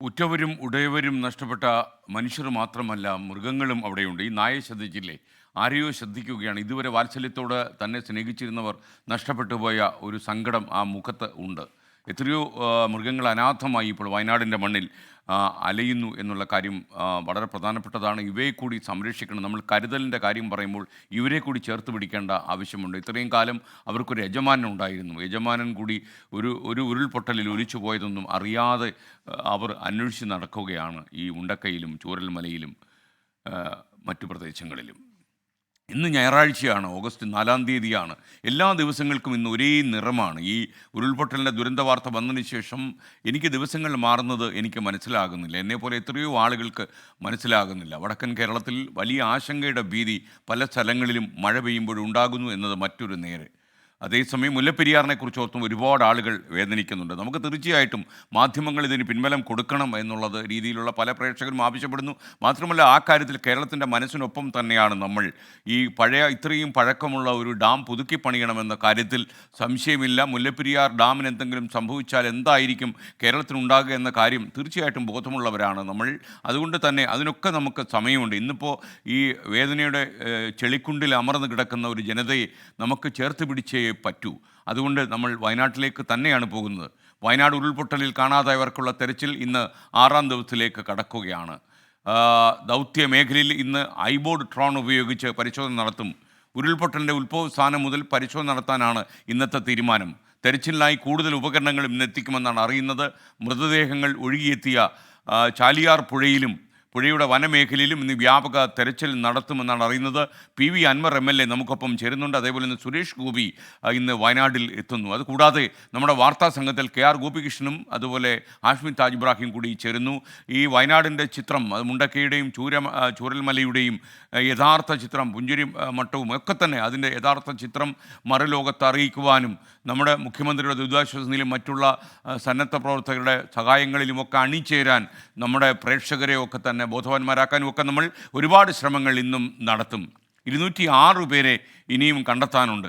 ഉറ്റവരും ഉടയവരും നഷ്ടപ്പെട്ട മനുഷ്യർ മാത്രമല്ല മൃഗങ്ങളും അവിടെയുണ്ട്. ഈ നായെ ശ്രദ്ധിച്ചില്ലേ? ആരെയോ ശ്രദ്ധിക്കുകയാണ്. ഇതുവരെ വാത്സല്യത്തോടെ തന്നെ സ്നേഹിച്ചിരുന്നവർ നഷ്ടപ്പെട്ടു പോയ ഒരു സങ്കടം ആ മുഖത്ത് ഉണ്ട്. എത്രയോ മൃഗങ്ങൾ അനാഥമായി ഇപ്പോൾ വയനാടിന്റെ മണ്ണിൽ അലയുന്നു എന്നുള്ള കാര്യം വളരെ പ്രധാനപ്പെട്ടതാണ്. ഇവയെ കൂടി സംരക്ഷിക്കണം. നമ്മൾ കരുതലിന്റെ കാര്യം പറയുമ്പോൾ ഇവരെ കൂടി ചേർത്ത് പിടിക്കേണ്ട ആവശ്യമുണ്ട്. ഇത്രയും കാലം അവർക്കൊരു യജമാനൻ ഉണ്ടായിരുന്നു. യജമാനൻ കൂടി ഒരു ഒരു ഉരുൾപൊട്ടലിൽ ഒലിച്ചു പോയതൊന്നും അറിയാതെ അവർ അന്വേഷിച്ച് നടക്കുകയാണ് ഈ ഉണ്ടക്കയിലും ചൂരൽമലയിലും മറ്റു പ്രദേശങ്ങളിലും. ഇന്ന് ഞായറാഴ്ചയാണ് ഓഗസ്റ്റ് നാലാം തീയതിയാണ്. എല്ലാ ദിവസങ്ങൾക്കും ഇന്ന് ഒരേ നിറമാണ്. ഈ ഉരുൾപൊട്ടലിന്റെ ദുരന്ത വാർത്ത വന്നതിന് ശേഷം എനിക്ക് ദിവസങ്ങൾ മാറുന്നത് എനിക്ക് മനസ്സിലാകുന്നില്ല. എന്നെപ്പോലെ എത്രയോ ആളുകൾക്ക് മനസ്സിലാകുന്നില്ല. വടക്കൻ കേരളത്തിൽ വലിയ ആശങ്കയുടെ ഭീതി പല സ്ഥലങ്ങളിലും മഴ പെയ്യുമ്പോഴുണ്ടാകുന്നു എന്നത് മറ്റൊരു നേരെ. അതേസമയം മുല്ലപ്പെരിയാറിനെ കുറിച്ച് ഓർത്തും ഒരുപാട് ആളുകൾ വേദനിക്കുന്നുണ്ട്. നമുക്ക് തീർച്ചയായിട്ടും മാധ്യമങ്ങൾ ഇതിന് പിൻബലം കൊടുക്കണം എന്നുള്ളത് രീതിയിലുള്ള പല പ്രേക്ഷകരും ആവശ്യപ്പെടുന്നു. മാത്രമല്ല ആ കാര്യത്തിൽ കേരളത്തിന്റെ മനസ്സിനൊപ്പം തന്നെയാണ് നമ്മൾ. ഈ പഴയ ഇത്രയും പഴക്കമുള്ള ഒരു ഡാം പുതുക്കി പണിയണമെന്ന കാര്യത്തിൽ സംശയമില്ല. മുല്ലപ്പെരിയാർ ഡാമിന് എന്തെങ്കിലും സംഭവിച്ചാൽ എന്തായിരിക്കും കേരളത്തിനുണ്ടാകുക എന്ന കാര്യം തീർച്ചയായിട്ടും ബോധമുള്ളവരാണ് നമ്മൾ. അതുകൊണ്ട് തന്നെ അതിനൊക്കെ നമുക്ക് സമയമുണ്ട്. ഇന്നിപ്പോൾ ഈ വേദനയുടെ ചെളിക്കുണ്ടിൽ അമർന്ന് കിടക്കുന്ന ഒരു ജനതയെ നമുക്ക് ചേർത്ത് പിടിച്ചേ പറ്റൂ. അതുകൊണ്ട് നമ്മൾ വയനാട്ടിലേക്ക് തന്നെയാണ് പോകുന്നത്. വയനാട് ഉരുൾപൊട്ടലിൽ കാണാതായവർക്കുള്ള തെരച്ചിൽ ഇന്ന് ആറാം ദിവസത്തിലേക്ക് കടക്കുകയാണ്. ദൗത്യ മേഖലയിൽ ഇന്ന് ഐബോർഡ് ട്രോൺ ഉപയോഗിച്ച് പരിശോധന നടത്തും. ഉരുൾപൊട്ടലിന്റെ ഉത്ഭവ സ്ഥാനം മുതൽ പരിശോധന നടത്താനാണ് ഇന്നത്തെ തീരുമാനം. തെരച്ചിലിനായി കൂടുതൽ ഉപകരണങ്ങളും ഇന്ന് എത്തിക്കുമെന്നാണ് അറിയുന്നത്. മൃതദേഹങ്ങൾ ഒഴുകിയെത്തിയ ചാലിയാർ പുഴയിലും പുഴയുടെ വനമേഖലയിലും ഇന്ന് വ്യാപക തെരച്ചിൽ നടത്തുമെന്നാണ് അറിയുന്നത്. P V Anvar M L A നമുക്കൊപ്പം ചേരുന്നുണ്ട്. അതേപോലെ ഇന്ന് സുരേഷ് ഗോപി ഇന്ന് വയനാട്ടിൽ എത്തുന്നു. അതുകൂടാതെ നമ്മുടെ വാർത്താ സംഘത്തിൽ കെ ആർ ഗോപികൃഷ്ണനും അതുപോലെ ആഷ്മി താജ് ഇബ്രാഹിം കൂടി ചേരുന്നു. ഈ വയനാടിന്റെ ചിത്രം അത് മുണ്ടക്കയുടെയും ചൂര ചൂരൽമലയുടെയും യഥാർത്ഥ ചിത്രം പുഞ്ചിരി മട്ടവും ഒക്കെ തന്നെ അതിന്റെ യഥാർത്ഥ ചിത്രം മറുലോകത്ത് അറിയിക്കുവാനും നമ്മുടെ മുഖ്യമന്ത്രിയുടെ ദുരിതാശ്വാസ നിലയും മറ്റുള്ള സന്നദ്ധ പ്രവർത്തകരുടെ സഹായങ്ങളിലുമൊക്കെ അണിചേരാൻ നമ്മുടെ പ്രേക്ഷകരെ ഒക്കെ തന്നെ ബോധവാന്മാരാക്കാനും ഒക്കെ നമ്മൾ ഒരുപാട് ശ്രമങ്ങൾ ഇന്നും നടത്തും. ഇരുന്നൂറ്റി ആറ് പേരെ ഇനിയും കണ്ടെത്താനുണ്ട്.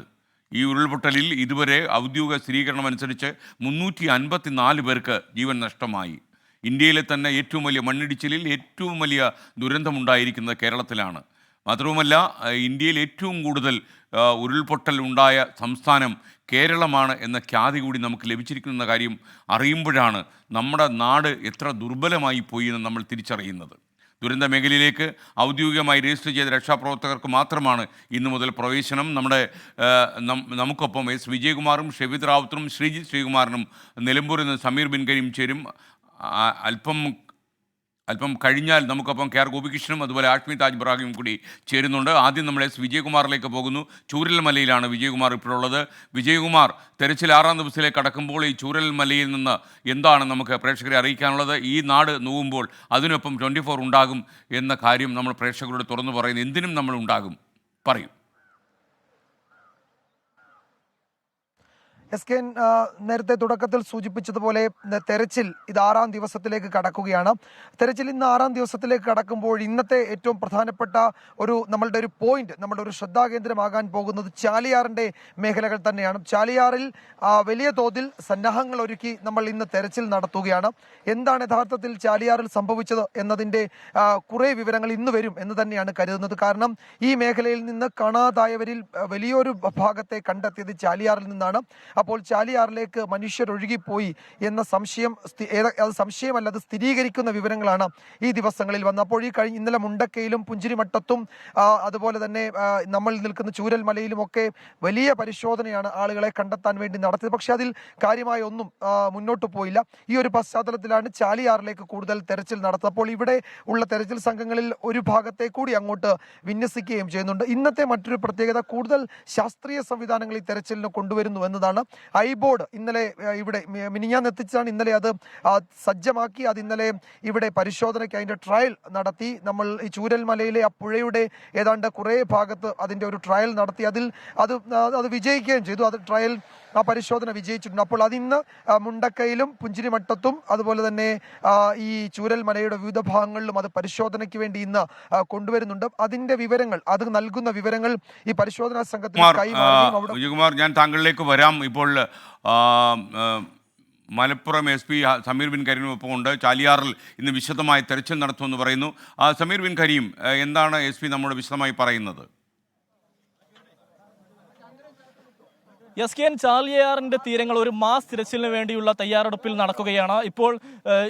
ഈ ഉരുൾപൊട്ടലിൽ ഇതുവരെ ഔദ്യോഗിക സ്ഥിരീകരണം അനുസരിച്ച് മുന്നൂറ്റി അൻപത്തി നാല് പേർക്ക് ജീവൻ നഷ്ടമായി. ഇന്ത്യയിലെ തന്നെ ഏറ്റവും വലിയ മണ്ണിടിച്ചിലിൽ ഏറ്റവും വലിയ ദുരന്തമുണ്ടായിരിക്കുന്നത് കേരളത്തിലാണ്. മാത്രവുമല്ല ഇന്ത്യയിൽ ഏറ്റവും കൂടുതൽ ഉരുൾപൊട്ടൽ ഉണ്ടായ സംസ്ഥാനം കേരളമാണ് എന്ന ഖ്യാതി കൂടി നമുക്ക് ലഭിച്ചിരിക്കുന്ന കാര്യം അറിയുമ്പോഴാണ് നമ്മുടെ നാട് എത്ര ദുർബലമായി പോയി എന്ന് നമ്മൾ തിരിച്ചറിയുന്നത്. ദുരന്ത മേഖലയിലേക്ക് ഔദ്യോഗികമായി രജിസ്റ്റർ ചെയ്ത രക്ഷാപ്രവർത്തകർക്ക് മാത്രമാണ് ഇന്നു മുതൽ പ്രവേശനം. നമ്മുടെ നമുക്കൊപ്പം എസ് വിജയകുമാറും ഷെബിത് റാവത്തും ശ്രീജിത്ത് ശ്രീകുമാറിനും നിലമ്പൂരിൽ നിന്ന് സമീർ ബിൻകരിയും ചേരും. അല്പം അല്പം കഴിഞ്ഞാൽ നമുക്കൊപ്പം കെ ആർ ഗോപികൃഷ്ണനും അതുപോലെ ആഷ്മി താജ് ഇബ്രാഹിം കൂടി ചേരുന്നുണ്ട്. ആദ്യം നമ്മൾ എസ് വിജയകുമാറിലേക്ക് പോകുന്നു. ചൂരൽമലയിലാണ് വിജയകുമാർ ഇപ്പോഴുള്ളത്. വിജയകുമാർ തെരച്ചിൽ ആറാം ദിവസത്തിലേക്ക് കടക്കുമ്പോൾ ഈ ചൂരൽമലയിൽ നിന്ന് എന്താണ് നമുക്ക് പ്രേക്ഷകരെ അറിയിക്കാനുള്ളത്? ഈ നാട് നോവുമ്പോൾ അതിനൊപ്പം ട്വന്റി ഫോർ ഉണ്ടാകും എന്ന കാര്യം നമ്മൾ പ്രേക്ഷകരോട് തുറന്നു പറയുന്നു. എന്തിനും നമ്മൾ ഉണ്ടാകും? പറയും. എസ് കെ നേരത്തെ തുടക്കത്തിൽ സൂചിപ്പിച്ചതുപോലെ തെരച്ചിൽ ഇത് ആറാം ദിവസത്തിലേക്ക് കടക്കുകയാണ്. തെരച്ചിൽ ഇന്ന് ആറാം ദിവസത്തിലേക്ക് കടക്കുമ്പോൾ ഇന്നത്തെ ഏറ്റവും പ്രധാനപ്പെട്ട ഒരു നമ്മളുടെ ഒരു പോയിന്റ് നമ്മുടെ ഒരു ശ്രദ്ധാകേന്ദ്രമാകാൻ പോകുന്നത് ചാലിയാറിന്റെ മേഖലകൾ തന്നെയാണ്. ചാലിയാറിൽ വലിയ തോതിൽ സന്നാഹങ്ങൾ ഒരുക്കി നമ്മൾ ഇന്ന് തെരച്ചിൽ നടത്തുകയാണ്. എന്താണ് യഥാർത്ഥത്തിൽ ചാലിയാറിൽ സംഭവിച്ചത് എന്നതിന്റെ കുറേ വിവരങ്ങൾ ഇന്ന് വരും എന്ന് തന്നെയാണ് കരുതുന്നത്. കാരണം ഈ മേഖലയിൽ നിന്ന് കാണാതായവരിൽ വലിയൊരു ഭാഗത്തെ കണ്ടെത്തിയത് ചാലിയാറിൽ നിന്നാണ്. അപ്പോൾ ചാലിയാറിലേക്ക് മനുഷ്യർ ഒഴുകിപ്പോയി എന്ന സംശയം അത് സംശയമല്ല അത് സ്ഥിരീകരിക്കുന്ന വിവരങ്ങളാണ് ഈ ദിവസങ്ങളിൽ വന്നത്. അപ്പോൾ ഈ കഴിഞ്ഞ ഇന്നലെ മുണ്ടക്കയിലും പുഞ്ചിരിമട്ടത്തും അതുപോലെ തന്നെ നമ്മൾ നിൽക്കുന്ന ചൂരൽമലയിലും ഒക്കെ വലിയ പരിശോധനയാണ് ആളുകളെ കണ്ടെത്താൻ വേണ്ടി നടത്തിയത്. പക്ഷെ അതിൽ കാര്യമായ ഒന്നും മുന്നോട്ട് പോയില്ല. ഈ ഒരു പശ്ചാത്തലത്തിലാണ് ചാലിയാറിലേക്ക് കൂടുതൽ തെരച്ചിൽ നടത്തുന്നത്. അപ്പോൾ ഇവിടെ ഉള്ള തെരച്ചിൽ സംഘങ്ങളിൽ ഒരു ഭാഗത്തെ കൂടി അങ്ങോട്ട് വിന്യസിക്കുകയും ചെയ്യുന്നുണ്ട്. ഇന്നത്തെ മറ്റൊരു പ്രത്യേകത കൂടുതൽ ശാസ്ത്രീയ സംവിധാനങ്ങൾ ഈ തെരച്ചിലിന് കൊണ്ടുവരുന്നു എന്നതാണ് ഐബോർഡ് ഇന്നലെ ഇവിടെ മിനിഞ്ഞാന്ന് എത്തിച്ചാണ് ഇന്നലെ അത് സജ്ജമാക്കി. അത് ഇന്നലെ ഇവിടെ പരിശോധനയ്ക്ക് അതിന്റെ ട്രയൽ നടത്തി. നമ്മൾ ഈ ചൂരൽമലയിലെ ആ പുഴയുടെ ഏതാണ്ട് കുറേ ഭാഗത്ത് അതിന്റെ ഒരു ട്രയൽ നടത്തി. അതിൽ അത് അത് വിജയിക്കുകയും ചെയ്തു. അത് ട്രയൽ ആ പരിശോധന വിജയിച്ചിട്ടുണ്ട്. അപ്പോൾ അതിന്ന് മുണ്ടക്കയിലും പുഞ്ചിരിമട്ടത്തും അതുപോലെ തന്നെ ഈ ചൂരൽ മലയുടെ വിവിധ ഭാഗങ്ങളിലും അത് പരിശോധനയ്ക്ക് വേണ്ടി ഇന്ന് കൊണ്ടുവരുന്നുണ്ട്. അതിന്റെ വിവരങ്ങൾ അത് നൽകുന്ന വിവരങ്ങൾ ഈ പരിശോധനാ സംഘത്തിന് കൈമാറും ഞാൻ താങ്കളിലേക്ക് വരാം. ഇപ്പോൾ മലപ്പുറം എസ് പി സമീർ ബിൻ കരീമിനൊപ്പം ഉണ്ട്. ചാലിയാറിൽ ഇന്ന് വിശദമായ തെരച്ചിൽ നടത്തുമെന്ന് പറയുന്നു. ആ, സമീർ ബിൻ കരീം എന്താണ് എസ് പി നമ്മോട് വിശദമായി പറയുന്നത്? എസ് കെ എൻ ചാലിയാറിന്റെ തീരങ്ങൾ ഒരു മാസ് തിരച്ചിലിന് വേണ്ടിയുള്ള തയ്യാറെടുപ്പിൽ നടക്കുകയാണ്. ഇപ്പോൾ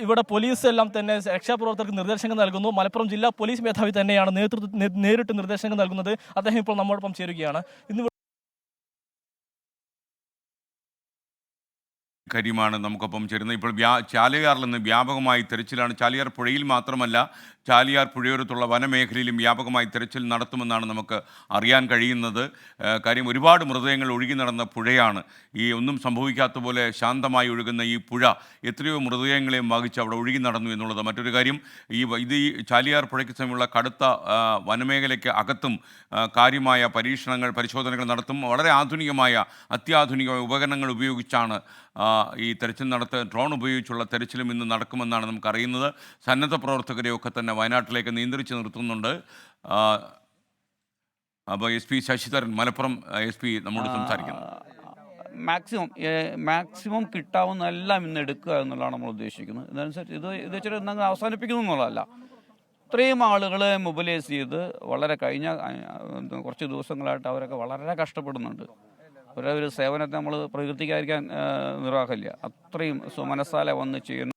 ഇവിടെ പോലീസ് എല്ലാം തന്നെ രക്ഷാപ്രവർത്തകർക്ക് നിർദ്ദേശങ്ങൾ നൽകുന്നു. മലപ്പുറം ജില്ലാ പോലീസ് മേധാവി തന്നെയാണ് നേതൃത്വ നേരിട്ട് നിർദ്ദേശങ്ങൾ നൽകുന്നത്. അദ്ദേഹം ഇപ്പോൾ നമ്മോടൊപ്പം ചേരുകയാണ്. ഇന്ന് കരീമാണ് നമുക്കൊപ്പം ചേരുന്നത്. ഇപ്പോൾ വ്യാ ചാലിയാറിൽ നിന്ന് വ്യാപകമായി തെരച്ചിലാണ്. ചാലിയാർ പുഴയിൽ മാത്രമല്ല ചാലിയാർ പുഴയോരത്തുള്ള വനമേഖലയിലും വ്യാപകമായി തെരച്ചിൽ നടത്തുമെന്നാണ് നമുക്ക് അറിയാൻ കഴിയുന്നത്. കാര്യം ഒരുപാട് മൃതദേഹങ്ങൾ ഒഴുകി നടന്ന പുഴയാണ്. ഈ ഒന്നും സംഭവിക്കാത്ത പോലെ ശാന്തമായി ഒഴുകുന്ന ഈ പുഴ എത്രയോ മൃതദേഹങ്ങളെയും വഹിച്ച് അവിടെ ഒഴുകി നടന്നു എന്നുള്ളത് മറ്റൊരു കാര്യം ഈ ഇത് ഈ ചാലിയാർ പുഴയ്ക്ക് സമയമുള്ള കടുത്ത വനമേഖലയ്ക്ക് അകത്തും കാര്യമായ പരീക്ഷണങ്ങൾ പരിശോധനകൾ നടത്തും. വളരെ ആധുനികമായ അത്യാധുനികമായ ഉപകരണങ്ങൾ ഉപയോഗിച്ചാണ് ഈ തെരച്ചിൽ നടത്ത ഡ്രോൺ ഉപയോഗിച്ചുള്ള തെരച്ചിലും ഇന്ന് നടക്കുമെന്നാണ് നമുക്കറിയുന്നത്. സന്നദ്ധ പ്രവർത്തകരെയൊക്കെ തന്നെ വയനാട്ടിലേക്ക് നിയന്ത്രിച്ച് നിർത്തുന്നുണ്ട്. അപ്പോൾ S P Sasidharan Malappuram S P നമ്മോട് സംസാരിക്കുന്നു. മാക്സിമം മാക്സിമം കിട്ടാവുന്ന എല്ലാം ഇന്ന് എടുക്കുക എന്നുള്ളതാണ് നമ്മൾ ഉദ്ദേശിക്കുന്നത്. ഇതനുസരിച്ച് ഇത് ഇത് വെച്ചിട്ട് എന്തെങ്കിലും അവസാനിപ്പിക്കുന്നു എന്നുള്ളതല്ല. ഇത്രയും ആളുകളെ മൊബിലൈസ് ചെയ്ത് വളരെ കഴിഞ്ഞ കുറച്ച് ദിവസങ്ങളായിട്ട് അവരൊക്കെ വളരെ കഷ്ടപ്പെടുന്നുണ്ട്. ഒരു സേവനത്തെ നമ്മൾ പ്രകീർത്തിക്കാതിരിക്കാൻ ആ, നിർവാഹമില്ല. അത്രയും സുമനസാല വന്ന് ചെയ്യുന്ന